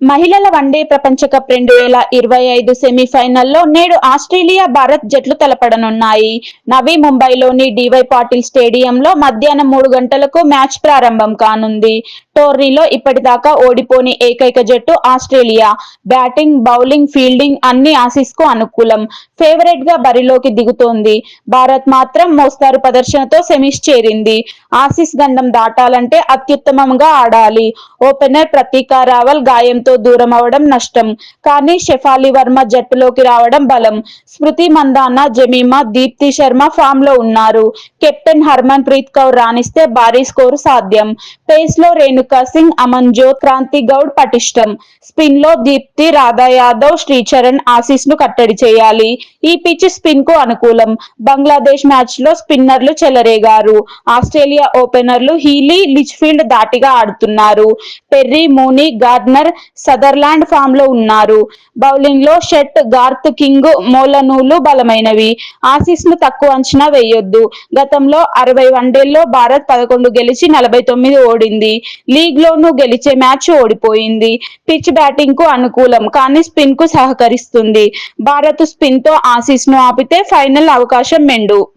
మహిళల వన్డే ప్రపంచ కప్ రెండు వేల ఇరవై ఐదు సెమీఫైనల్లో నేడు ఆస్ట్రేలియా భారత్ జట్లు తలపడనున్నాయి. నవీ ముంబైలోని డివై పాటిల్ స్టేడియంలో మధ్యాహ్నం మూడు గంటలకు మ్యాచ్ ప్రారంభం కానుంది. టోర్నీలో ఇప్పటిదాకా ఓడిపోని ఏకైక జట్టు ఆస్ట్రేలియా. బ్యాటింగ్ బౌలింగ్ ఫీల్డింగ్ అన్ని ఆసీస్కు అనుకూలం. ఫేవరెట్గా బరిలోకి దిగుతోంది. భారత్ మాత్రం మోస్తారు ప్రదర్శనతో సెమీస్ చేరింది. ఆసీస్ గండం దాటాలంటే అత్యుత్తమంగా ఆడాలి. ఓపెనర్ ప్రతీకా రావల్ గాయంతో దూరం అవడం నష్టం. కానీ షెఫాలి వర్మ జట్టులోకి రావడం బలం. స్మృతి మందాన జమీమా దీప్తి శర్మ ఫామ్లో ఉన్నారు. కెప్టెన్ హర్మన్ ప్రీత్ కౌర్ రాణిస్తే భారీ స్కోరు సాధ్యం. పేస్లో రేణుకా సింగ్ అమన్ జ్యోత్ క్రాంతి గౌడ్ పటిష్టం. స్పిన్లో దీప్తి రాధా యాదవ్ శ్రీచరణ్ ఆసీస్ను కట్టడి చేయాలి. ఈ పిచ్ స్పిన్కు అనుకూలం. బంగ్లాదేశ్ మ్యాచ్లో స్పిన్నర్లు చెలరేగారు. ఆస్ట్రేలియా ఓపెనర్లు హీలీ లిచ్ఫీల్డ్ దాటిగా ఆడుతున్నారు. పెర్రీ మూనీ గార్డ్నర్ సదర్లాండ్ ఫామ్లో ఉన్నారు. బౌలింగ్లో షెట్ గార్త్ కింగ్ మోలనూలు బలమైనవి. ఆసీస్ను తక్కువ అంచనా వేయొద్దు. గతంలో అరవై వన్డేల్లో భారత్ పదకొండు గెలిచి నలభై తొమ్మిది ఓడింది. లీగ్ లోనూ గెలిచే మ్యాచ్ ఓడిపోయింది. పిచ్ బ్యాటింగ్కు అనుకూలం కానీ స్పిన్కు సహకరిస్తుంది. భారత్ స్పిన్తో ఆసీస్ను ఆపితే ఫైనల్ అవకాశం మెండు.